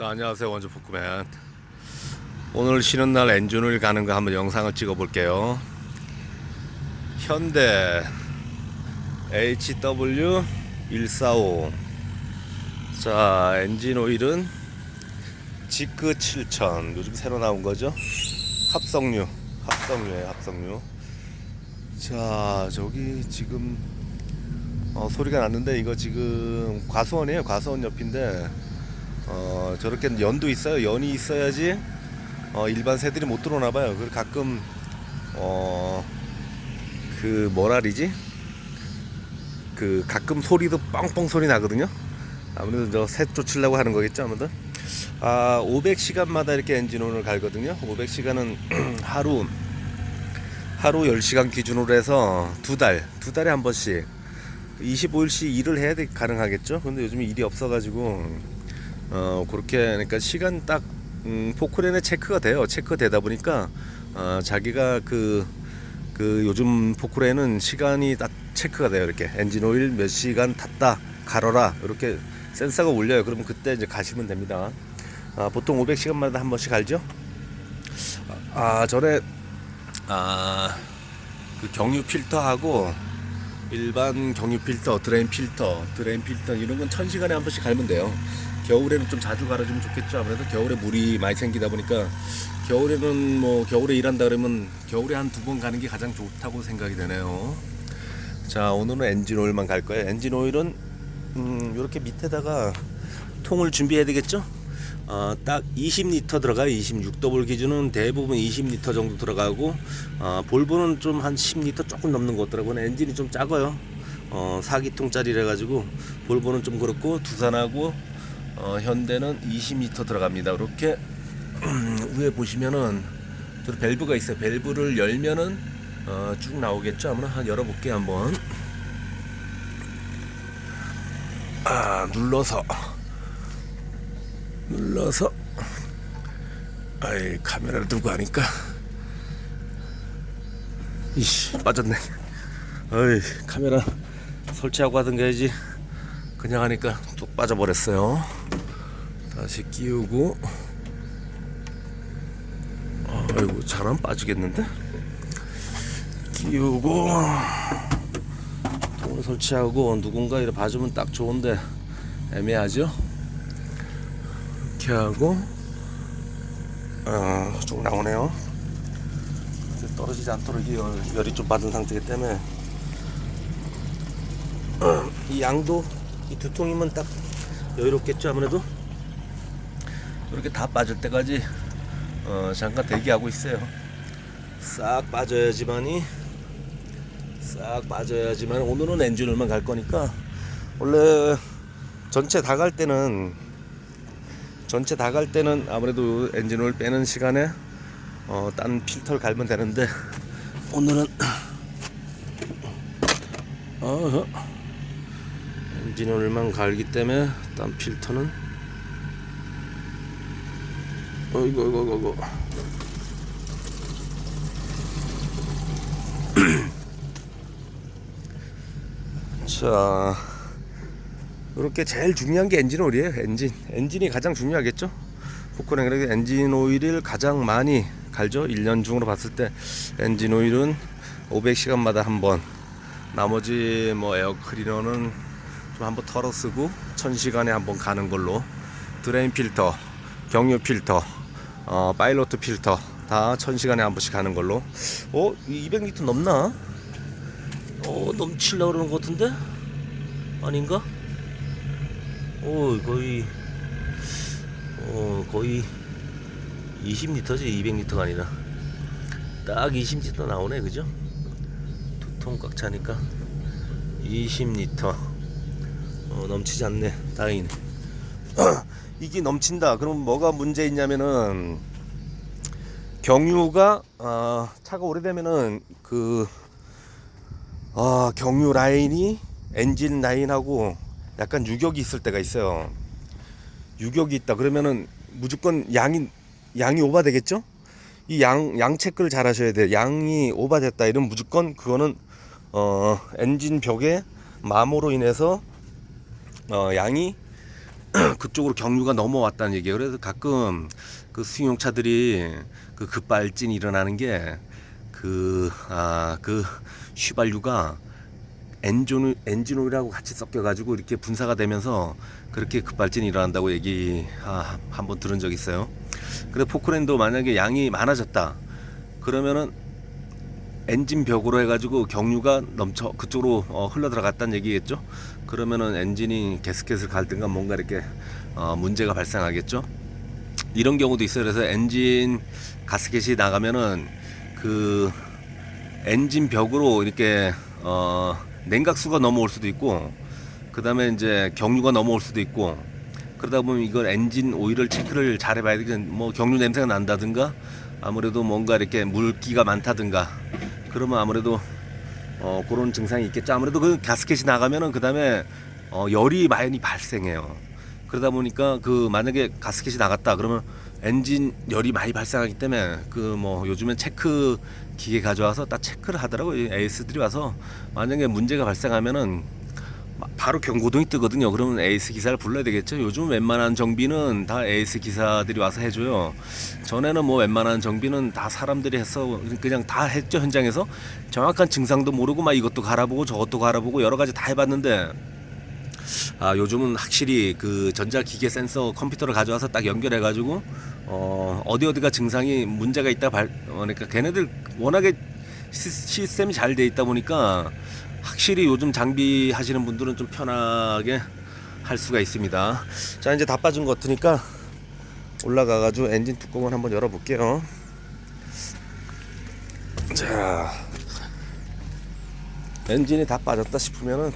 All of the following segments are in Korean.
자 안녕하세요 원주 포크맨. 오늘 쉬는 날 엔진을 가는 거 한번 영상을 찍어 볼게요. 현대 HW 145 자 엔진 오일은 지크 7000 요즘 새로 나온 거죠? 합성유 합성유에 합성유 자 저기 지금 어, 소리가 났는데 이거 지금 과수원이에요 과수원 옆인데 어, 저렇게 연도 있어요. 연이 있어야지 어, 일반 새들이 못 들어오나 봐요. 그리고 가끔 어, 그 뭐라리지? 그 가끔 소리도 뻥뻥 소리 나거든요. 아무래도 저새 쫓으려고 하는 거겠죠, 아무튼. 아, 500시간마다 이렇게 엔진온을 갈거든요. 500시간은 하루 하루 10시간 기준으로 해서 두 달, 두 달에 한 번씩 25일씩 일을 해야 돼 가능하겠죠. 근데 요즘 일이 없어 가지고 어 그렇게 그러니까 시간 딱 음, 포크렌에 체크가 돼요. 체크 되다 보니까 어, 자기가 그, 그 요즘 포크렌은 시간이 딱 체크가 돼요. 이렇게 엔진 오일 몇 시간 탔다 갈아라 이렇게 센서가 울려요. 그러면 그때 이제 가시면 됩니다. 아, 보통 500시간마다 한 번씩 갈죠. 아 전에 아 그 경유 필터하고 일반 경유 필터, 드레인 필터, 드레인 필터 이런 건 1000시간에 한 번씩 갈면 돼요. 겨울에는 좀 자주 갈아주면 좋겠죠. 아무래도 겨울에 물이 많이 생기다 보니까 겨울에는 뭐 겨울에 일한다 그러면 겨울에 한 두 번 가는 게 가장 좋다고 생각이 되네요. 자 오늘은 엔진 오일만 갈 거예요. 엔진 오일은 음, 이렇게 밑에다가 통을 준비해야 되겠죠. 어, 딱 20리터 들어가요. 26도볼 기준은 대부분 20리터 정도 들어가고 어, 볼보는 좀 한 10리터 조금 넘는 것 같더라고요. 엔진이 좀 작아요. 어, 4기통짜리래 가지고 볼보는 좀 그렇고 두산하고 어, 현대는 20m 들어갑니다. 이렇게 위에 보시면은 저 밸브가 있어요. 밸브를 열면은 어, 쭉 나오겠죠. 아무나 한 열어볼게요 한번. 아 눌러서 눌러서 아이 카메라를 들고 하니까 이씨 빠졌네. 어이 카메라 설치하고 하던 게 해야지. 그냥 하니까 뚝 빠져버렸어요. 다시 끼우고 아이고 잘 안 빠지겠는데? 끼우고 통을 설치하고 누군가 이렇게 봐주면 딱 좋은데 애매하죠? 이렇게 하고 어, 쭉 나오네요. 떨어지지 않도록 이 열, 열이 좀 받은 상태이기 때문에 어, 이 양도 이 두 통이면 딱 여유롭겠죠 아무래도 이렇게 다 빠질 때까지 어, 잠깐 대기하고 있어요 싹 빠져야지만이 싹 빠져야지만 오늘은 엔진을만 갈 거니까 원래 전체 다 갈 때는 전체 다 갈 때는 아무래도 엔진을 빼는 시간에 어, 딴 필터를 갈면 되는데 오늘은 어허. 엔진오일만 갈기 때문에 딴 필터는 어이구 어이구 어이구. 자 이렇게 제일 중요한 게 엔진 오일이에요 엔진. 엔진이 가장 중요하겠죠? 그래도 엔진 오일을 가장 많이 갈죠? 1년 중으로 봤을 때. 엔진 오일은 500시간마다 한 번. 나머지 뭐 에어 클리너는 좀 한번 털어 쓰고 1000시간에 한 번 가는 걸로. 드레인 필터, 경유 필터, 어, 파일로트 필터 다 1000시간에 한 번씩 가는 걸로 어? 200리터 넘나? 어 넘치려고 그러는 것 같은데? 아닌가? 오 거의 어 거의 20리터지 200리터가 아니라 딱 20리터 나오네 그죠? 두 통 꽉 차니까 20리터 어, 넘치지 않네. 다행이네. 이게 넘친다. 그럼 뭐가 문제 있냐면은 경유가 어, 차가 오래되면은 그 아, 경유 라인이 엔진 라인하고 약간 유격이 있을 때가 있어요. 유격이 있다. 그러면은 무조건 양이 양이 오바되겠죠? 이 양 양 체크를 잘 하셔야 돼요. 양이 오바됐다. 이러면 무조건 그거는 어 엔진 벽에 마모로 인해서 어, 양이 그쪽으로 경유가 넘어왔다는 얘기예요. 그래서 가끔 그 승용차들이 그 급발진이 일어나는 게 그 아그 휘발유가 엔진 엔진 오일하고 같이 섞여가지고 이렇게 분사가 되면서 그렇게 급발진이 일어난다고 얘기 아, 한번 들은 적 있어요. 그래 포크랜도 만약에 양이 많아졌다 그러면은 엔진 벽으로 해가지고 경유가 넘쳐 그쪽으로 어, 흘러 들어갔다는 얘기겠죠. 그러면은 엔진이 게스켓을 갈든가 뭔가 이렇게 어, 문제가 발생하겠죠. 이런 경우도 있어요. 그래서 엔진 가스켓이 나가면은 그 엔진 벽으로 이렇게 어, 냉각수가 넘어올 수도 있고 그 다음에 이제 경유가 넘어올 수도 있고 그러다 보면 이걸 엔진 오일을 체크를 잘 해봐야 되겠 뭐 경유 냄새가 난다든가 아무래도 뭔가 이렇게 물기가 많다든가 그러면 아무래도 어, 그런 증상이 있겠죠. 아무래도 그 가스켓이 나가면은 그 다음에 어, 열이 많이 발생해요. 그러다 보니까 그 만약에 가스켓이 나갔다 그러면 엔진 열이 많이 발생하기 때문에 그 뭐 요즘엔 체크 기계 가져와서 딱 체크를 하더라고요. 이 에이스들이 와서 만약에 문제가 발생하면은 마- 바로 경고등이 뜨거든요. 그러면 에이스 기사를 불러야 되겠죠. 요즘 웬만한 정비는 다 에이스 기사들이 와서 해줘요. 전에는 뭐 웬만한 정비는 다 사람들이 해서 그냥 다 했죠 현장에서 정확한 증상도 모르고 막 이것도 갈아보고 저것도 갈아보고 여러 가지 다 해봤는데 아 요즘은 확실히 그 전자기계 센서 컴퓨터를 가져와서 딱 연결해가지고 어 어디 어디가 증상이 문제가 있다 발 어, 그러니까 걔네들 워낙에 시, 시스템이 잘 돼 있다 보니까 확실히 요즘 장비 하시는 분들은 좀 편하게 할 수가 있습니다. 자 이제 다 빠진 것 같으니까 올라가가지고 엔진 뚜껑을 한번 열어볼게요. 자 엔진이 다 빠졌다 싶으면은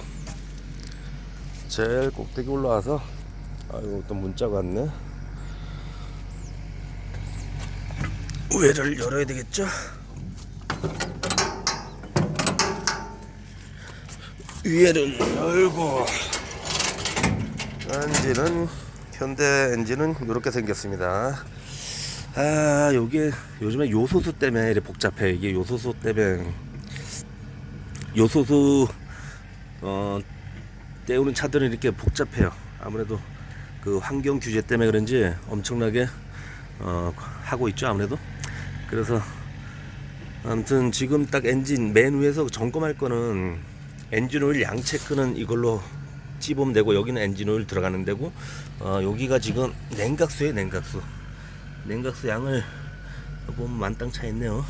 제일 꼭대기 올라와서 아이고 또 문자가 왔네. 위를 열어야 되겠죠? 위에는 열고 엔진은 현대 엔진은 이렇게 생겼습니다. 아 요게 요즘에 요소수 때문에 이렇게 복잡해. 이게 요소수 때문에 요소수 어 때우는 차들은 이렇게 복잡해요. 아무래도 그 환경 규제 때문에 그런지 엄청나게 어, 하고 있죠. 아무래도 그래서 아무튼 지금 딱 엔진 맨 위에서 점검할 거는 엔진 오일 양 체크는 이걸로 찝으면 되고 여기는 엔진 오일 들어가는 데고 어, 여기가 지금 냉각수에 냉각수 냉각수 양을 보면 만땅 차 있네요.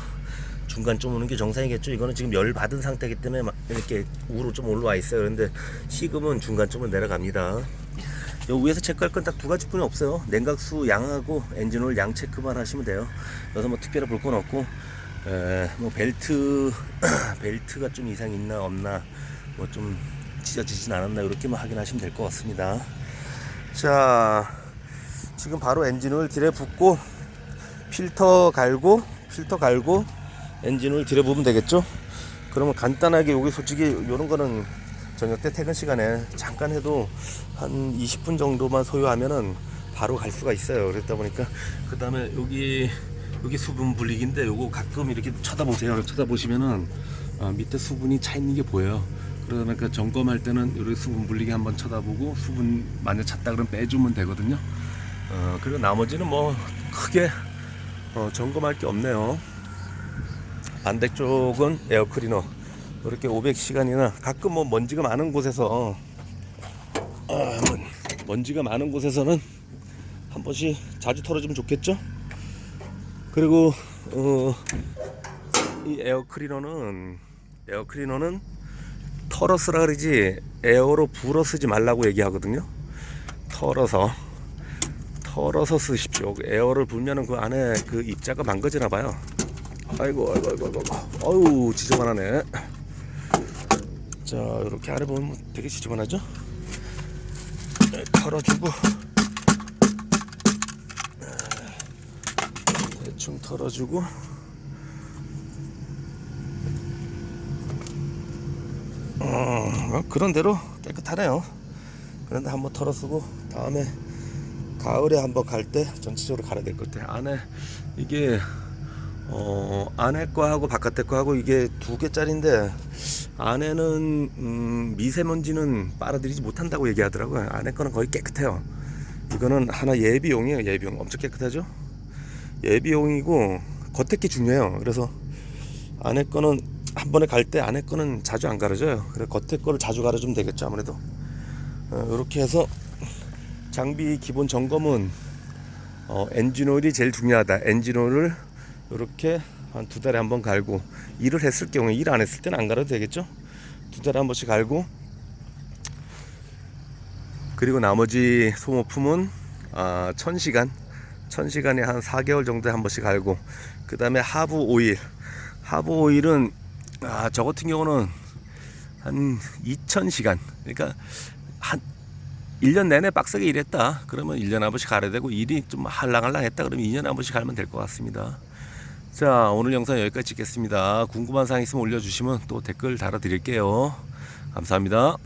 중간 좀 오는 게 정상이겠죠. 이거는 지금 열 받은 상태이기 때문에 막 이렇게 우로 좀 올라와 있어요. 그런데 식음은 중간쯤은 내려갑니다. 요 위에서 체크할 건 딱 두 가지뿐이 없어요. 냉각수 양하고 엔진오일 양 체크만 하시면 돼요. 그래서 뭐 특별히 볼 건 없고, 에, 뭐 벨트 벨트가 좀 이상 있나 없나, 뭐 좀 찢어지진 않았나 이렇게만 확인하시면 될 것 같습니다. 자, 지금 바로 엔진오일 딜에 붓고 필터 갈고 필터 갈고 엔진을 들여보면 되겠죠? 그러면 간단하게 여기 솔직히 이런 거는 저녁 때 퇴근 시간에 잠깐 해도 한 20분 정도만 소요하면은 바로 갈 수가 있어요. 그랬다 보니까 그 다음에 여기 여기 수분 분리기인데 요거 가끔 이렇게 쳐다보세요. 쳐다보시면은 어, 밑에 수분이 차 있는 게 보여요. 그러니까 점검할 때는 이렇게 수분 분리기 한번 쳐다보고 수분 만약 찼다 그러면 빼주면 되거든요. 어, 그리고 나머지는 뭐 크게 어, 점검할 게 없네요. 반대쪽은 에어클리너. 이렇게 500시간이나 가끔 뭐 먼지가 많은 곳에서 아, 한번 먼지가 많은 곳에서는 한 번씩 자주 털어주면 좋겠죠? 그리고 어, 이 에어클리너는 에어클리너는 털어 쓰라 그러지 에어로 불어 쓰지 말라고 얘기하거든요. 털어서 털어서 쓰십시오. 그 에어를 불면은 그 안에 그 입자가 망가지나 봐요. 아이고 아이고 아이고 아이고 아유 지저분하네. 자 이렇게 아래 보면 되게 지저분하죠? 네, 털어주고 네, 대충 털어주고 어, 그런 대로 깨끗하네요. 그런데 한번 털어쓰고 다음에 가을에 한번 갈 때 전체적으로 갈아야 될 것 같아요. 안에 이게 어 안에 거하고 바깥에 거하고 이게 두 개짜리인데 안에는 음, 미세먼지는 빨아들이지 못한다고 얘기하더라고요. 안에 거는 거의 깨끗해요. 이거는 하나 예비용이에요. 예비용 엄청 깨끗하죠? 예비용이고 겉에 게 중요해요. 그래서 안에 거는 한 번에 갈 때 안에 거는 자주 안 가려져요. 그래 겉에 거를 자주 가려주면 되겠죠. 아무래도 어, 이렇게 해서 장비 기본 점검은 어, 엔진 오일이 제일 중요하다. 엔진 오일을 이렇게 한 두 달에 한 번 갈고 일을 했을 경우에 일 안 했을 때는 안 갈아도 되겠죠. 두 달에 한 번씩 갈고. 그리고 나머지 소모품은 아, 1000시간. 1000시간에 한 4개월 정도에 한 번씩 갈고. 그 다음에 하부 오일. 하부 오일은 아, 저 같은 경우는 한 2000시간. 그러니까 한 1년 내내 빡세게 일했다. 그러면 1년에 한 번씩 갈아야 되고 일이 좀 할랑할랑 했다. 그러면 2년에 한 번씩 갈면 될 것 같습니다 자 오늘 영상 여기까지 찍겠습니다. 궁금한 사항 있으면 올려주시면 또 댓글 달아드릴게요. 감사합니다